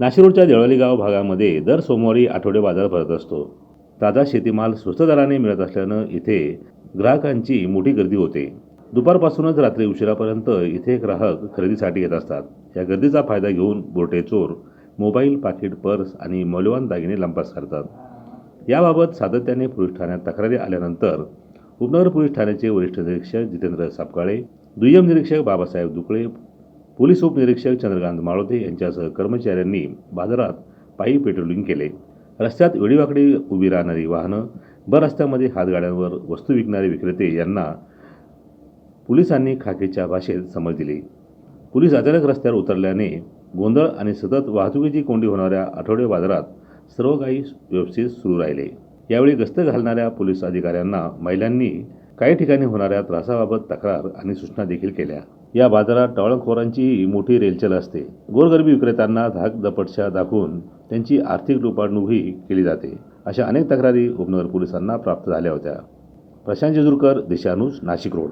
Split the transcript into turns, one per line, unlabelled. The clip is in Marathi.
नाशिरोडच्या देवळाली गाव भागामध्ये दर सोमवारी आठवडे बाजार भरत असतो. ताजा शेतीमाल स्वस्त दराने मिळत असल्यानं इथे ग्राहकांची मोठी गर्दी होते. दुपारपासूनच रात्री उशिरापर्यंत इथे ग्राहक खरेदीसाठी येत असतात. या गर्दीचा फायदा घेऊन बोटे चोर मोबाईल पाकिट पर्स आणि मौल्यवान दागिने लंपास करतात. याबाबत सातत्याने पोलीस ठाण्यात तक्रारी आल्यानंतर उपनगर पोलीस ठाण्याचे वरिष्ठ निरीक्षक जितेंद्र सापकाळे दुय्यम निरीक्षक बाबासाहेब दुकळे पोलीस उपनिरीक्षक चंद्रकांत माळोते यांच्यासह कर्मचाऱ्यांनी बाजारात पायी पेट्रोलिंग केले. रस्त्यात वेडीवाकडी उभी राहणारी वाहनं बर रस्त्यामध्ये हातगाड्यांवर वस्तू विकणारे विक्रेते यांना पोलिसांनी खाकीच्या भाषेत समज दिली. पोलीस अचानक रस्त्यावर उतरल्याने गोंधळ आणि सतत वाहतुकीची कोंडी होणाऱ्या आठवडे बाजारात सर्व काही व्यवस्थित सुरू राहिले. यावेळी गस्त घालणाऱ्या पोलीस अधिकाऱ्यांना महिलांनी काही ठिकाणी होणाऱ्या त्रासाबाबत तक्रार आणि सूचना देखील केल्या. या बाजारात टवाळखोरांची मोठी रेलचल असते. गोरगरबी विक्रेत्यांना धाक दपटशा दाखवून त्यांची आर्थिक लुपाडणूकही केली जाते. अशा अनेक तक्रारी उपनगर पोलिसांना प्राप्त झाल्या होत्या. प्रशांत जेजुरकर दिशानुज नाशिक रोड.